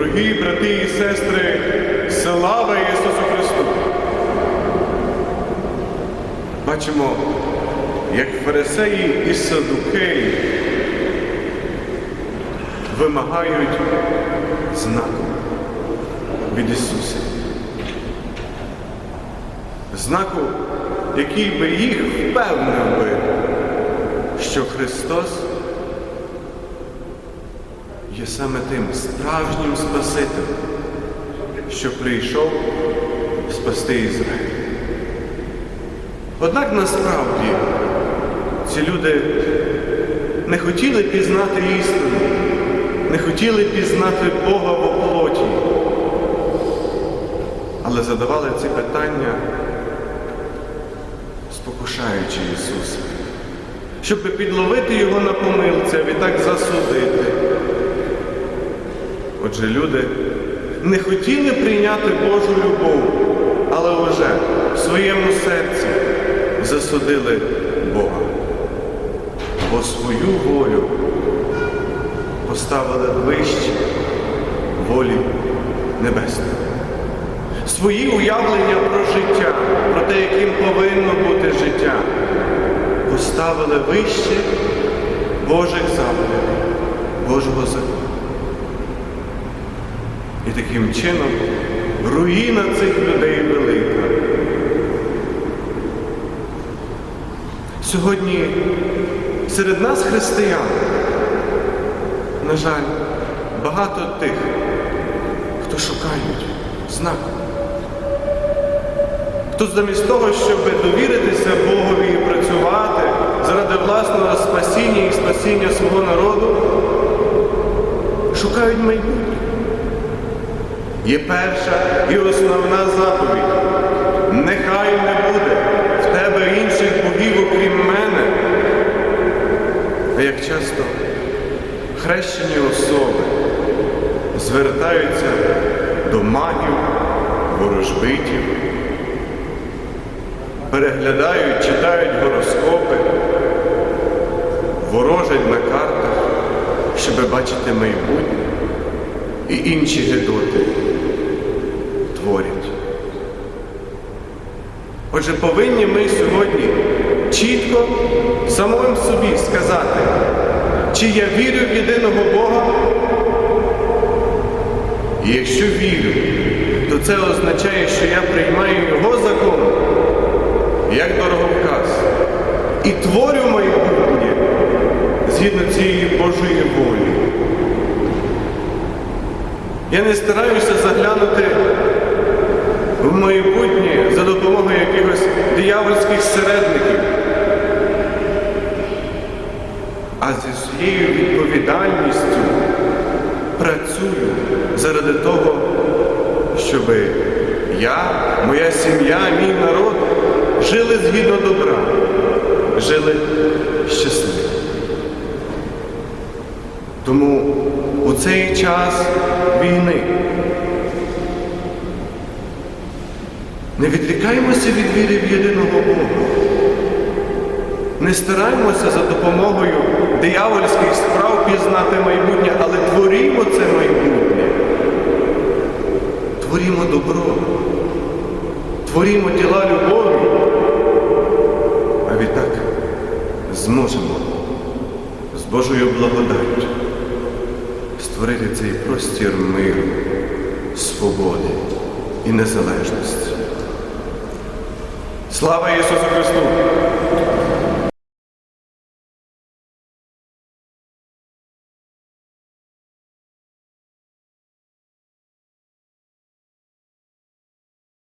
Дорогі брати і сестри, слава Ісусу Христу! Бачимо, як фарисеї і садукеї вимагають знаку від Ісуса. Знаку, який би їх впевнив би, що Христос є саме тим справжнім Спасителем, що прийшов спасти Ізраїль. Однак насправді ці люди не хотіли пізнати істину, не хотіли пізнати Бога в оплоті, але задавали ці питання, спокушаючи Ісуса, щоб підловити Його на помилці, а відтак засудити. Отже, люди не хотіли прийняти Божу любов, але вже в своєму серці засудили Бога, бо свою волю поставили вище волі небесної. Свої уявлення про життя, про те, яким повинно бути життя, поставили вище Божих заповідей, Божого закону. І таким чином руїна цих людей велика. Сьогодні серед нас християн, на жаль, багато тих, хто шукають знаку. Хто замість того, щоб довіритися Богові і працювати заради власного спасіння і спасіння свого народу, шукають майбутнє. Є перша і основна заповідь. Нехай не буде в тебе інших богів, окрім мене. А як часто хрещені особи звертаються до магів, ворожбитів, переглядають, читають гороскопи, ворожать на картах, щоб бачити майбутнє і інші гедоти творять. Отже, повинні ми сьогодні чітко самим собі сказати, чи я вірю в єдиного Бога. І якщо вірю, то це означає, що я приймаю Його закон як дороговказ і творю майбутнє згідно цієї Божої волі. Я не стараюся заглянути в майбутнє за допомогою якихось диявольських середників, а зі своєю відповідальністю працюю заради того, щоб я, моя сім'я, мій народ жили згідно добра, жили щасливо. Цей час війни не відрікаємося від віри в єдиного Бога. Не стараємося за допомогою диявольських справ пізнати майбутнє, але творімо це майбутнє. Творімо добро, творімо діла любові, а відтак зможемо з Божою благодаттю створити цей простір миру, свободи і незалежності. Слава Ісусу Христу!